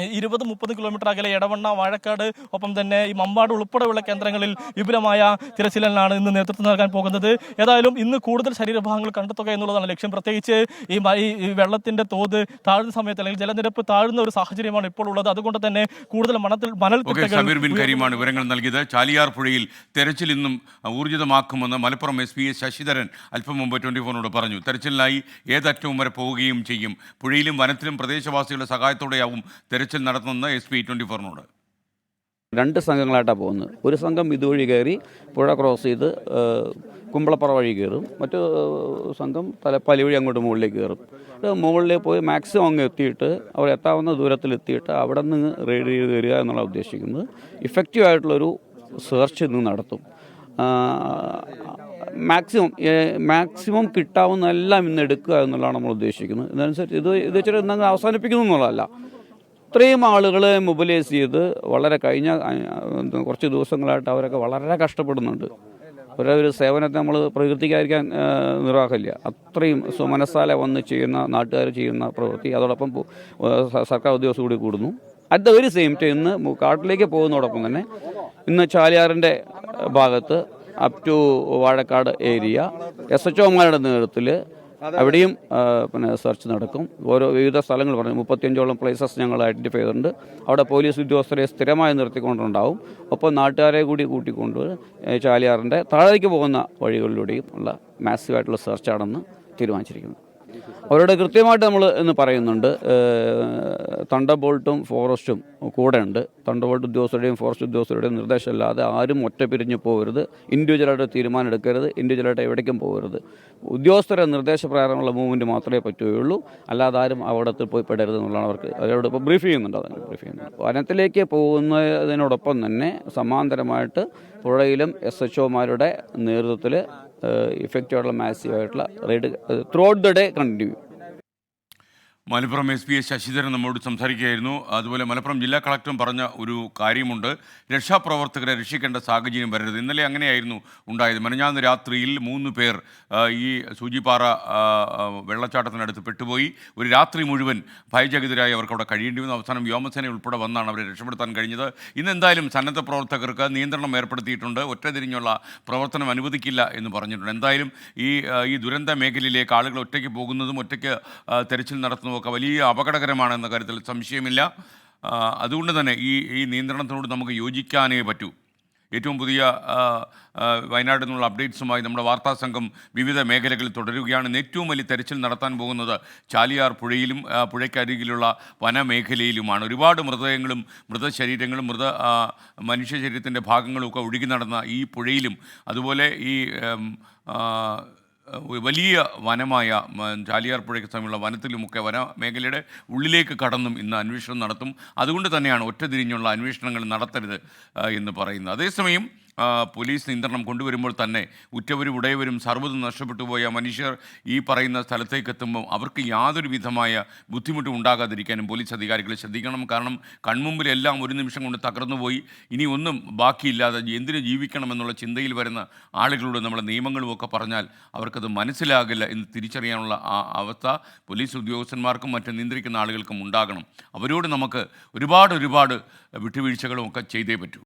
ഇരുപത് മുപ്പത് കിലോമീറ്റർ അകലെ എടവണ്ണ വാഴക്കാട് ഒപ്പം തന്നെ ഈ മമ്പാട് ഉൾപ്പെടെയുള്ള കേന്ദ്രങ്ങളിൽ വിപുലമായ തിരച്ചിലിനാണ് ഇന്ന് നേതൃത്വം നൽകാൻ പോകുന്നത്. ഏതായാലും ഇന്ന് കൂടുതൽ ശരീരഭാഗങ്ങൾ കണ്ടെത്തുക എന്നുള്ളതാണ് ലക്ഷ്യം. പ്രത്യേകിച്ച് ഈ വെള്ളത്തിന്റെ തോത് താഴ്ന്ന സമയത്ത് അല്ലെങ്കിൽ ജലനിരപ്പ് താഴ്ന്ന ഒരു സാഹചര്യമാണ് ഇപ്പോൾ ഉള്ളത്. അതുകൊണ്ട് തന്നെ കൂടുതൽ മണത്തിൽ മണൽ കരീമാണ് വിവരങ്ങൾ നൽകിയത്. ചാലിയാർ പുഴയിൽ തെരച്ചിൽ ഇന്നും ഊർജിതമാക്കുമെന്ന് Malappuram S P S Sasidharan അല്പം മുമ്പ് ട്വന്റി ഫോറിനോട് പറഞ്ഞു. തെരച്ചിലിനായി ഏതറ്റവും വരെ പോവുകയും ചെയ്യും. പുഴയിലും വനത്തിലും പ്രദേശവാസികളുടെ സഹായത്തോടെയാവും തെരച്ചിൽ നടത്തുന്നത് എസ് പി ട്വന്റി ഫോറിനോട് രണ്ട് സംഘങ്ങളായിട്ടാണ് പോകുന്നത്. ഒരു സംഘം ഇതുവഴി കയറി പുഴ ക്രോസ് ചെയ്ത് കുമ്പളപ്പുറ വഴി കയറും. മറ്റു സംഘം തലപ്പാലി വഴി അങ്ങോട്ട് മുകളിലേക്ക് കയറും. മുകളിലേക്ക് പോയി മാക്സിമം അങ്ങ് എത്തിയിട്ട് അവർ എത്താവുന്ന ദൂരത്തിൽ എത്തിയിട്ട് അവിടെ നിന്ന് റെയ്ഡ് ചെയ്ത് തരിക എന്നുള്ള ഉദ്ദേശിക്കുന്നത്. ഇഫക്റ്റീവ് ആയിട്ടുള്ളൊരു സെർച്ച് ഇന്ന് നടത്തും. മാക്സിമം മാക്സിമം കിട്ടാവുന്ന എല്ലാം ഇന്ന് എടുക്കുക എന്നുള്ളതാണ് നമ്മൾ ഉദ്ദേശിക്കുന്നത്. ഇതനുസരിച്ച് ഇത് ഇത് വെച്ചിട്ട് ഇന്നങ്ങ് അവസാനിപ്പിക്കുന്നു എന്നുള്ളതല്ല. ഇത്രയും ആളുകളെ മൊബിലൈസ് ചെയ്ത് വളരെ കഴിഞ്ഞ കുറച്ച് ദിവസങ്ങളായിട്ട് അവരൊക്കെ വളരെ കഷ്ടപ്പെടുന്നുണ്ട്. അവരുടെ ഒരു സേവനത്തെ നമ്മൾ പ്രകൃതിക്കായിരിക്കാൻ നിർവാഹമില്ല. അത്രയും സുമനസാലെ വന്ന് ചെയ്യുന്ന നാട്ടുകാർ ചെയ്യുന്ന പ്രവൃത്തി അതോടൊപ്പം സർക്കാർ ഉദ്യോഗസ്ഥ കൂടി കൂടുന്നു. At the very same time ഇന്ന് കാട്ടിലേക്ക് പോകുന്നതോടൊപ്പം തന്നെ ഇന്ന് ചാലിയാറിന്റെ ഭാഗത്ത് up to Vazhakkad area S H ഒമാരുടെ നേതൃത്വത്തിൽ അവിടെയും പിന്നെ സെർച്ച് നടക്കും. ഓരോ വിവിധ സ്ഥലങ്ങൾ പറഞ്ഞു. മുപ്പത്തിയഞ്ചോളം പ്ലേസസ് ഞങ്ങൾ ഐഡന്റിഫൈ ചെയ്തിട്ടുണ്ട്. അവിടെ പോലീസ് ഉദ്യോഗസ്ഥരെ സ്ഥിരമായി നിർത്തിക്കൊണ്ടുണ്ടാവും. ഒപ്പം നാട്ടുകാരെ കൂടി കൂട്ടിക്കൊണ്ട് ചാലിയാറിന്റെ താഴേക്ക് പോകുന്ന വഴികളിലൂടെയും ഉള്ള മാസീവായിട്ടുള്ള സെർച്ചാണെന്ന് തീരുമാനിച്ചിരിക്കുന്നത് അവരോട് കൃത്യമായിട്ട് നമ്മൾ എന്ന് പറയുന്നുണ്ട്. തണ്ട ബോൾട്ടും ഫോറസ്റ്റും കൂടെ ഉണ്ട് തണ്ടബോൾട്ട് ഉദ്യോഗസ്ഥരുടെയും ഫോറസ്റ്റ് ഉദ്യോഗസ്ഥരുടെയും നിർദ്ദേശമില്ലാതെ ആരും ഒറ്റ പിരിഞ്ഞു പോകരുത്. ഇൻഡിവിജ്വലായിട്ട് തീരുമാനം എടുക്കരുത്. ഇൻഡിവിജ്വലായിട്ട് എവിടേക്കും പോകരുത്. ഉദ്യോഗസ്ഥരെ നിർദ്ദേശപ്രകാരമുള്ള മൂവ്മെന്റ് മാത്രമേ പറ്റുകയുള്ളൂ. അല്ലാതെ ആരും അവിടത്തിൽ പോയി പെടരുത് എന്നുള്ളതാണ് അവർക്ക് അവരോട് ഇപ്പോൾ ബ്രീഫ് ചെയ്യുന്നുണ്ട്. അതാണ് ബ്രീഫ് ചെയ്യുന്നുണ്ട്. വനത്തിലേക്ക് പോകുന്നതിനോടൊപ്പം തന്നെ സമാന്തരമായിട്ട് പുഴയിലും എസ് എച്ച് ഒമാരുടെ നേതൃത്വത്തിൽ ഇഫക്റ്റീവായിട്ടുള്ള മാസീവായിട്ടുള്ള raid throughout the day continue ചെയ്യും Malappuram S P S Sasidharan നമ്മോട് സംസാരിക്കുകയായിരുന്നു. അതുപോലെ മലപ്പുറം ജില്ലാ കളക്ടറും പറഞ്ഞ ഒരു കാര്യമുണ്ട്. രക്ഷാപ്രവർത്തകരെ രക്ഷിക്കേണ്ട സാഹചര്യം വരരുത്. ഇന്നലെ അങ്ങനെയായിരുന്നു ഉണ്ടായത്. മെനഞ്ഞാന്ന് രാത്രിയിൽ മൂന്ന് പേർ ഈ സൂചിപ്പാറ വെള്ളച്ചാട്ടത്തിനടുത്ത് പെട്ടുപോയി. ഒരു രാത്രി മുഴുവൻ ഭയചകിതരായി അവർക്ക് അവിടെ കഴിയേണ്ടി വന്നു. അവസാനം വ്യോമസേന ഉൾപ്പെടെ വന്നാണ് അവരെ രക്ഷപ്പെടുത്താൻ കഴിഞ്ഞത്. ഇന്ന് എന്തായാലും സന്നദ്ധ പ്രവർത്തകർക്ക് നിയന്ത്രണം ഏർപ്പെടുത്തിയിട്ടുണ്ട്. ഒറ്റതിരിഞ്ഞുള്ള പ്രവർത്തനം അനുവദിക്കില്ല എന്ന് പറഞ്ഞിട്ടുണ്ട്. എന്തായാലും ഈ ഈ ദുരന്ത മേഖലയിലേക്ക് ആളുകൾ ഒറ്റയ്ക്ക് പോകുന്നതും ഒറ്റയ്ക്ക് തെരച്ചിൽ നടത്തുന്നതും ഒക്കെ വലിയ അപകടകരമാണെന്ന കാര്യത്തിൽ സംശയമില്ല. അതുകൊണ്ട് തന്നെ ഈ ഈ നിയന്ത്രണത്തിനോട് നമുക്ക് യോജിക്കാനേ പറ്റൂ. ഏറ്റവും പുതിയ വയനാട്ടിൽ നിന്നുള്ള അപ്ഡേറ്റ്സുമായി നമ്മുടെ വാർത്താ സംഘം വിവിധ മേഖലകളിൽ തുടരുകയാണ്. ഏറ്റവും വലിയ തെരച്ചിൽ നടത്താൻ പോകുന്നത് ചാലിയാർ പുഴയിലും പുഴയ്ക്കരികിലുള്ള വനമേഖലയിലുമാണ്. ഒരുപാട് മൃതദേഹങ്ങളും മൃതശരീരങ്ങളും മൃത മനുഷ്യ ശരീരത്തിന്റെ ഭാഗങ്ങളും ഒക്കെ ഒഴുകി നടന്ന ഈ പുഴയിലും അതുപോലെ ഈ വലിയ വനമായ ചാലിയാർപ്പുഴയ്ക്ക് ചാലിയാർ പുഴയ്ക്ക് സമയമുള്ള വനത്തിലുമൊക്കെ വന മേഖലയുടെ ഉള്ളിലേക്ക് കടന്നും ഇന്ന് അന്വേഷണം നടത്തും. അതുകൊണ്ട് തന്നെയാണ് ഒറ്റതിരിഞ്ഞുള്ള അന്വേഷണങ്ങൾ നടത്തരുത് എന്ന് പറയുന്നത്. അതേസമയം പോലീസ് നിയന്ത്രണം കൊണ്ടുവരുമ്പോൾ തന്നെ ഉറ്റവരും ഉടയവരും സർവതും നഷ്ടപ്പെട്ടു പോയ മനുഷ്യർ ഈ പറയുന്ന സ്ഥലത്തേക്ക് എത്തുമ്പോൾ അവർക്ക് യാതൊരു വിധമായ ബുദ്ധിമുട്ടും ഉണ്ടാകാതിരിക്കാനും പോലീസ് അധികാരികൾ ശ്രദ്ധിക്കണം. കാരണം കൺമുമ്പിലെല്ലാം ഒരു നിമിഷം കൊണ്ട് തകർന്നുപോയി ഇനി ഒന്നും ബാക്കിയില്ലാതെ എന്തിനു ജീവിക്കണമെന്നുള്ള ചിന്തയിൽ വരുന്ന ആളുകളോട് നമ്മളെ നിയമങ്ങളും ഒക്കെ പറഞ്ഞാൽ അവർക്കത് മനസ്സിലാകില്ല എന്ന് തിരിച്ചറിയാനുള്ള ആ അവസ്ഥ പോലീസ് ഉദ്യോഗസ്ഥന്മാർക്കും മറ്റ് നിയന്ത്രിക്കുന്ന ആളുകൾക്കും ഉണ്ടാകണം. അവരോട് നമുക്ക് ഒരുപാട് ഒരുപാട് വിട്ടുവീഴ്ചകളും ഒക്കെ ചെയ്തേ പറ്റൂ.